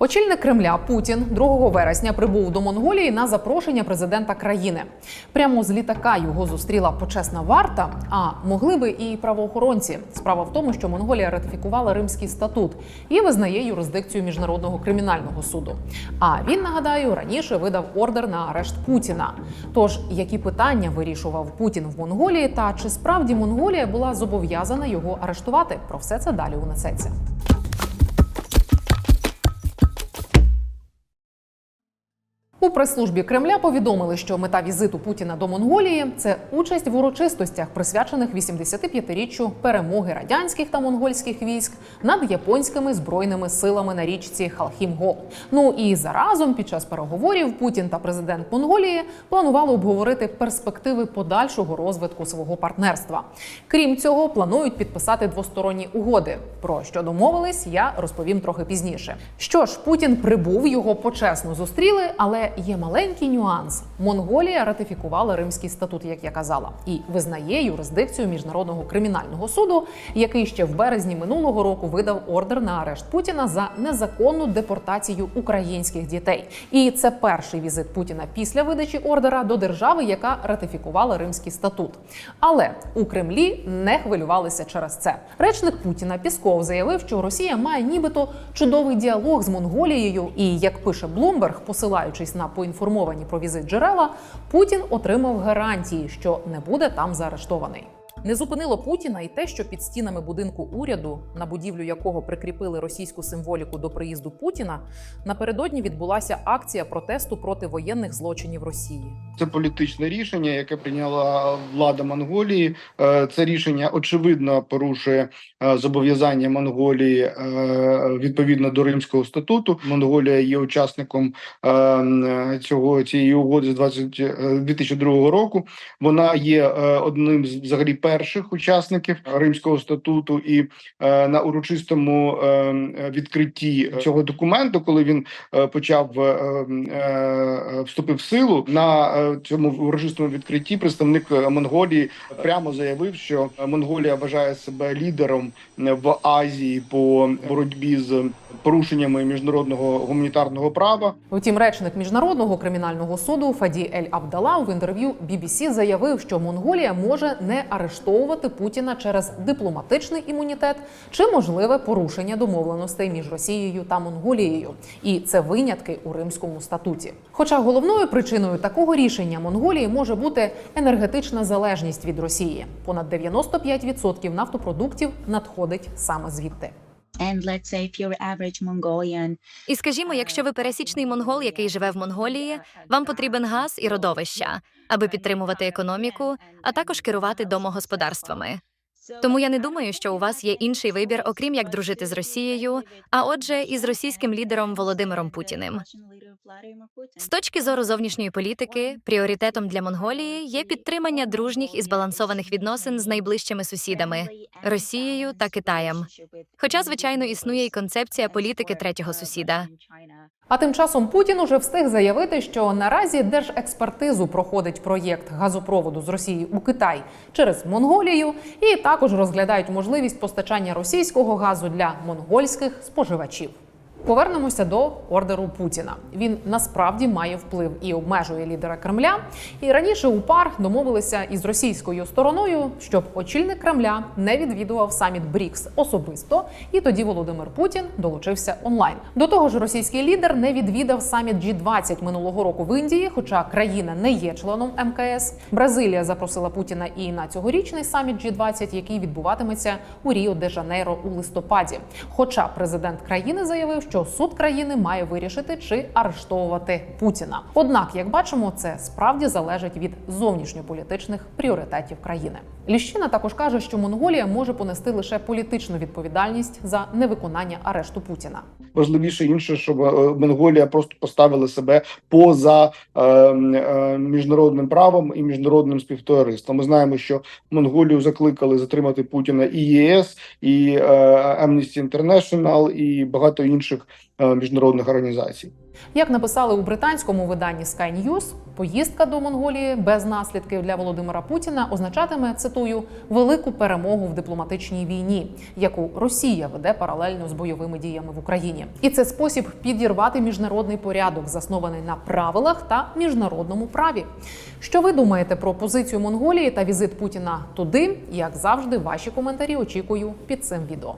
Очільник Кремля Путін 2 вересня прибув до Монголії на запрошення президента країни. Прямо з літака його зустріла почесна варта. А могли би і правоохоронці. Справа в тому, що Монголія ратифікувала Римський статут і визнає юрисдикцію міжнародного кримінального суду. А він нагадаю раніше видав ордер на арешт Путіна. Тож які питання вирішував Путін в Монголії, та чи справді Монголія була зобов'язана його арештувати? Про все це далі у несеться. У прес-службі Кремля повідомили, що мета візиту Путіна до Монголії це участь в урочистостях, присвячених 85-річчю перемоги радянських та монгольських військ над японськими збройними силами на річці Халхім-Гол. Ну і заразом під час переговорів Путін та президент Монголії планували обговорити перспективи подальшого розвитку свого партнерства. Крім цього, планують підписати двосторонні угоди. Про що домовились, я розповім трохи пізніше. Що ж, Путін прибув, його почесно зустріли, але є маленький нюанс: Монголія ратифікувала Римський статут, як я казала, і визнає юрисдикцію міжнародного кримінального суду, який ще в березні минулого року видав ордер на арешт Путіна за незаконну депортацію українських дітей. І це перший візит Путіна після видачі ордера до держави, яка ратифікувала Римський статут. Але у Кремлі не хвилювалися через це. Речник Путіна Пісков заявив, що Росія має нібито чудовий діалог з Монголією. І як пише Блумберг, посилаючись на поінформовані про візит джерела, Путін отримав гарантії, що не буде там заарештований. Не зупинило Путіна і те, що під стінами будинку уряду, на будівлю якого прикріпили російську символіку до приїзду Путіна, напередодні відбулася акція протесту проти воєнних злочинів Росії. Це політичне рішення, яке прийняла влада Монголії. Е, Це рішення очевидно порушує е, зобов'язання Монголії е, відповідно до Римського статуту. Монголія є учасником цього цієї угоди з 20, е, 2002 року. Вона є одним з взагалі перших учасників Римського статуту, і е, на урочистому е, відкритті цього документу, коли він е, почав е, е, вступив в силу на е, цьому урочистому відкритті. Представник е, Монголії прямо заявив, що Монголія вважає себе лідером е, в Азії по боротьбі з порушеннями міжнародного гуманітарного права. Втім, речник міжнародного кримінального суду Фаді Ель Абдала в інтерв'ю BBC заявив, що Монголія може не арештовувати Путіна через дипломатичний імунітет чи можливе порушення домовленостей між Росією та Монголією, і це винятки у Римському статуті. Хоча головною причиною такого рішення Монголії може бути енергетична залежність від Росії. Понад 95% нафтопродуктів надходить саме звідти. And let's say if you're average Mongolian, І скажімо, якщо ви пересічний монгол, який живе в Монголії, вам потрібен газ і родовища, аби підтримувати економіку, а також керувати домогосподарствами. Тому я не думаю, що у вас є інший вибір, окрім як дружити з Росією, а отже, і з російським лідером Володимиром Путіним. З точки зору зовнішньої політики, пріоритетом для Монголії є підтримання дружніх і збалансованих відносин з найближчими сусідами Росією та Китаєм. Хоча, звичайно, існує і концепція політики третього сусіда. А тим часом Путін уже встиг заявити, що наразі держекспертизу проходить проєкт газопроводу з Росії у Китай через Монголію, і також розглядають можливість постачання російського газу для монгольських споживачів. Повернемося до ордеру Путіна. Він насправді має вплив і обмежує лідера Кремля. І раніше у пар домовилися із російською стороною, щоб очільник Кремля не відвідував саміт БРІКС особисто. І тоді Володимир Путін долучився онлайн. До того ж, російський лідер не відвідав саміт G20 минулого року в Індії, хоча країна не є членом МКС. Бразилія запросила Путіна і на цьогорічний саміт G20, який відбуватиметься у Ріо де Жанейро у листопаді. Хоча президент країни заявив, що суд країни має вирішити, чи арештовувати Путіна. Однак, як бачимо, це справді залежить від зовнішньополітичних пріоритетів країни. Ліщина також каже, що Монголія може понести лише політичну відповідальність за невиконання арешту Путіна. Важливіше інше, щоб е, Монголія просто поставила себе поза е, е, міжнародним правом і міжнародним співтовариством. Ми знаємо, що Монголію закликали затримати Путіна і ЄС, і е, Amnesty International, і багато інших міжнародних організацій. Як написали у британському виданні Sky News, поїздка до Монголії без наслідків для Володимира Путіна означатиме цитую велику перемогу в дипломатичній війні, яку Росія веде паралельно з бойовими діями в Україні, і це спосіб підірвати міжнародний порядок, заснований на правилах та міжнародному праві. Що ви думаєте про позицію Монголії та візит Путіна туди? Як завжди, ваші коментарі очікую під цим відео.